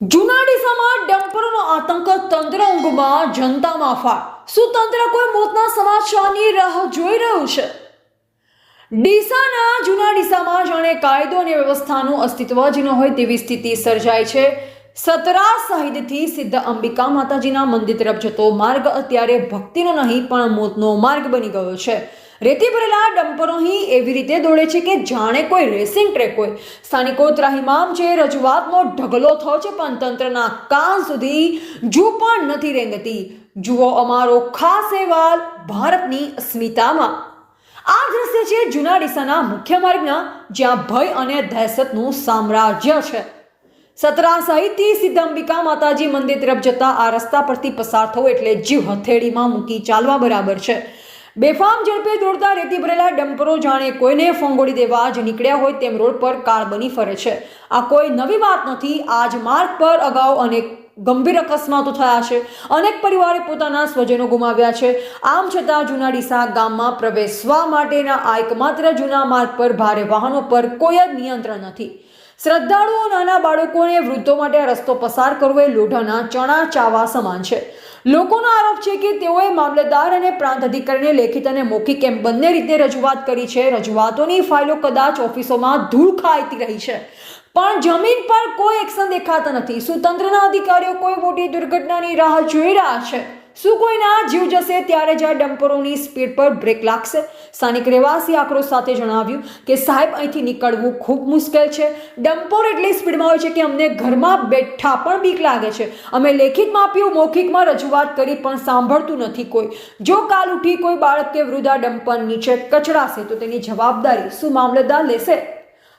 જૂના ડીસામાં ડમ્પરનો આતંક તંત્ર ઊંઘમાં જનતામાં ફાળ શું તંત્ર કોઈ મોતના સમાચારની રાહ જોઈ રહ્યું છે? ડીસાના જૂના ડીસામાં જાણે કાયદો અને વ્યવસ્થાનું અસ્તિત્વ જ ન હોય તેવી સ્થિતિ સર્જાય છે. સતરા શહીદથી સિદ્ધ અંબિકા માતાજીના મંદિર તરફ જતો માર્ગ અત્યારે ભક્તિનો નહીં પણ મોતનો માર્ગ બની ગયો છે. રેતી ભરેલા ડમ્પરો એવી રીતે દોડે છે કે જાણે કોઈ રેસિંગ ટ્રેક હોય. સ્થાનિકો ત્રાહિમામ છે રજૂઆતનો ઢગલો થયો છે પણ તંત્રના કાન સુધી જુ પણ નથી રેંગતી. જુઓ અમારો ખાસ અહેવાલ ભારતની અસ્મિતામાં. આ દ્રશ્ય છે જૂના ડીસાના મુખ્ય માર્ગના, જ્યાં ભય અને દહેશતનું સામ્રાજ્ય છે. સતરા સહિતથી સિદ્ધાંબિકા માતાજી મંદિર તરફ જતા આ રસ્તા પરથી પસાર થવું એટલે જીવ હથેળીમાં મૂકી ચાલવા બરાબર છે. બેફામ ઝડપે દોડતા રેતી ભરેલા ડમ્પરો જાણે કોઈને ફોંગોડી દેવા જ નીકળ્યા હોય તેમ રોડ પર કાર બની ફરે છે. આ કોઈ નવી વાત નથી. આજ માર્ગ પર અગાઉ અનેક ગંભીર અકસ્માતો થયા છે. અનેક પરિવારે પોતાના સ્વજનો ગુમાવ્યા છે. આમ છતાં જૂના ડીસા ગામમાં પ્રવેશવા માટેના આ એકમાત્ર જૂના માર્ગ પર ભારે વાહનો પર કોઈ જ નિયંત્રણ નથી. શ્રદ્ધાળુઓ, નાના બાળકોને વૃદ્ધો માટે રસ્તો પસાર કરવો એ લોઢાના ચણા ચાવા સમાન છે. લોકોનો આરોપ છે કે તેઓએ મામલતદાર અને પ્રાંત અધિકારીને લેખિત અને મૌખિક એમ બંને રીતે રજૂઆત કરી છે. રજૂઆતોની ફાઇલો કદાચ ઓફિસોમાં ધૂળ ખાઈતી રહી છે. પણ જમીન પર કોઈ એક્શન દેખાતા નથી. શું તંત્રના અધિકારીઓ કોઈ મોટી દુર્ઘટનાની રાહ જોઈ રહ્યા છે. શું કોઈના જીવ જશે ત્યારે જ ડમ્પરોની સ્પીડ પર બ્રેક લાગશે. સ્થાનિક રહેવાસી આક્રોશ સાથે જણાવ્યું કે સાહેબ, અહીંથી નીકળવું ખૂબ મુશ્કેલ છે. ડમ્પોર એટલી સ્પીડમાં હોય છે કે અમને ઘરમાં બેઠા પણ બીક લાગે છે. અમે લેખિતમાં આપ્યું મૌખિકમાં રજૂઆત કરી પણ સાંભળતું નથી કોઈ. જો કાલ ઉઠી કોઈ બાળક કે વૃદ્ધા ડમ્પર નીચે કચડાશે તો તેની જવાબદારી શું મામલતદાર લેશે?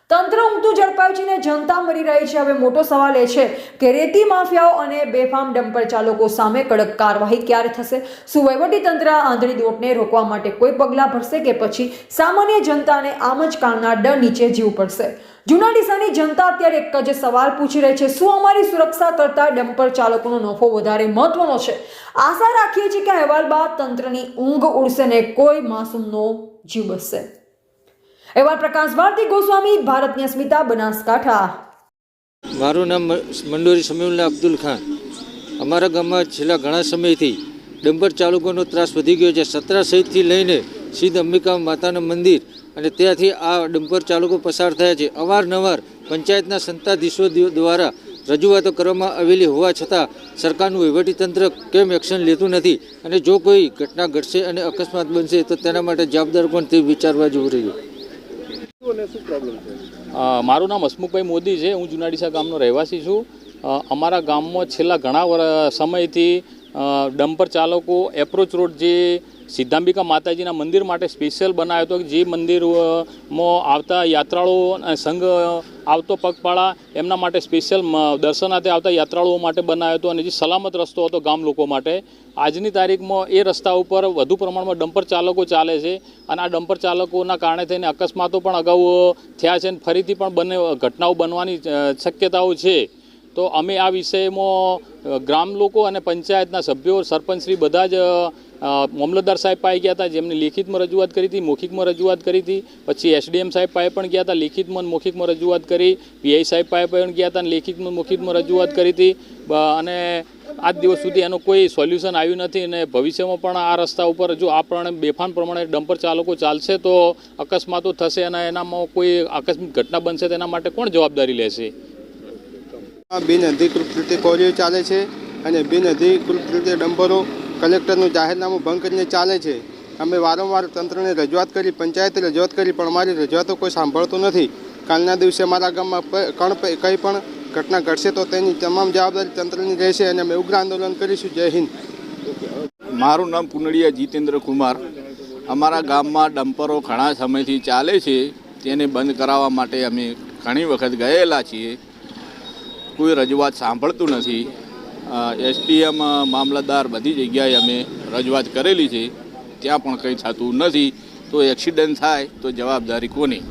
તંત્ર ઊંઘતું ઝડપાયું છે ને જનતા મરી રહી છે. હવે મોટો સવાલ એ છે કે રેતી માફિયાઓ અને બેફામ ડમ્પર ચાલકો સામે કડક કાર્યવાહી ક્યારે થશે? શું તંત્ર આંધળી દોટને રોકવા માટે કોઈ પગલાં ભરશે કે પછી સામાન્ય જનતાને આમ જ કાળના ડર નીચે જીવ પડશે? જૂના ડીસાની જનતા અત્યારે એક જ સવાલ પૂછી રહી છે. શું અમારી સુરક્ષા કરતા ડમ્પર ચાલકોનો નફો વધારે મહત્વનો છે? આશા રાખીએ છીએ કે અહેવાલ બાદ તંત્રની ઊંઘ ઉડશે ને કોઈ માસૂમનો જીવ બચશે. એવા પ્રકાશ ભારતી ગોસ્વામી, ભારતની અસ્મિતા બનાસકાંઠા. મારું નામ મંડોરી સમીઉલ્લા અબ્દુલ ખાન. અમારા ગામમાં છેલ્લા ઘણા સમયથી ડમ્પર ચાલુકોનો ત્રાસ વધી ગયો છે. સતરા સહિતથી લઈને સિદ્ધ અંબિકા માતાનું મંદિર અને ત્યાંથી આ ડમ્પર ચાલકો પસાર થયા છે. અવારનવાર પંચાયતના સંતાધીશો દ્વારા રજૂઆતો કરવામાં આવેલી હોવા છતાં સરકારનું વહીવટીતંત્ર કેમ એક્શન લેતું નથી અને જો કોઈ ઘટના ઘટશે અને અકસ્માત બનશે તો તેના માટે જવાબદાર પણ તે વિચારવા જેવું રહ્યું. અ, મારું નામ હસમુખભાઈ મોદી છે. હું જુનાડીસા ગામનો રહેવાસી છું. અમારા ગામમાં છેલ્લા ઘણા સમયથી ડમ્પર ચાલકો એપ્રોચ રોડ જે સિદ્ધાંબિકા માતાજીના મંદિર માટે સ્પેશિયલ બનાવ્યો હતો જે મંદિરમાં આવતા યાત્રાળુઓ સંઘ આવતો પગપાળા એમના માટે સ્પેશિયલ દર્શનાર્થે આવતા યાત્રાળુઓ માટે બનાવ્યો હતો અને જે સલામત રસ્તો હતો ગામ લોકો માટે. આજની તારીખમાં એ રસ્તા ઉપર વધુ પ્રમાણમાં ડમ્પર ચાલકો ચાલે છે અને આ ડમ્પર ચાલકોના કારણે થઈને અકસ્માતો પણ અગાઉ થયા છે અને ફરીથી પણ બને, ઘટનાઓ બનવાની શક્યતાઓ છે. તો અમે આ વિષયમાં ગ્રામ લોકો અને પંચાયતના સભ્યો સરપંચશ્રી બધા જ મામલતદાર સાહેબ પાસે ગયા હતા જેમને લેખિતમાં રજૂઆત કરી હતી, મૌખિકમાં રજૂઆત કરી હતી. પછી એસડીએમ સાહેબ પાસે પણ ગયા હતા, લેખિતમાં મૌખિકમાં રજૂઆત કરી. પીઆઈ સાહેબ પાસે પણ ગયા હતા અને લેખિતમાં મૌખિકમાં રજૂઆત કરી હતી. અને આજ દિવસ સુધી એનું કોઈ સોલ્યુશન આવ્યું નથી અને ભવિષ્યમાં પણ આ રસ્તા ઉપર જો આ પ્રમાણે બેફાન પ્રમાણે ડમ્પર ચાલકો ચાલશે તો અકસ્માતો થશે અને એનામાં કોઈ આકસ્મિક ઘટના બનશે તેના માટે કોણ જવાબદારી લેશે? બિન અધિકૃત રીતે કોરીઓ ચાલે છે અને બિન અધિકૃત રીતે ડમ્પરો કલેક્ટરનું જાહેરનામું ભંગ કરીને ચાલે છે. અમે વારંવાર તંત્રને રજૂઆત કરી, પંચાયતે રજૂઆત કરી, પણ અમારી રજૂઆતો કોઈ સાંભળતું નથી. કાલના દિવસે અમારા ગામમાં કણ કંઈ પણ ઘટના ઘટશે તો તેની તમામ જવાબદારી તંત્રની રહેશે અને અમે ઉગ્ર આંદોલન કરીશું. જય હિન્દ. મારું નામ પુનડિયા જીતેન્દ્ર કુમાર. અમારા ગામમાં ડમ્પરો ઘણા સમયથી ચાલે છે. તેને બંધ કરાવવા માટે અમે ઘણી વખત ગયેલા છીએ. કોઈ રજૂઆત સાંભળતું નથી. એસટીએમ મામલતદાર બધી જગ્યાએ અમે રજૂઆત કરેલી છે. ત્યાં પણ કંઈ થતું નથી. તો એક્સિડન્ટ થાય તો જવાબદારી કોની?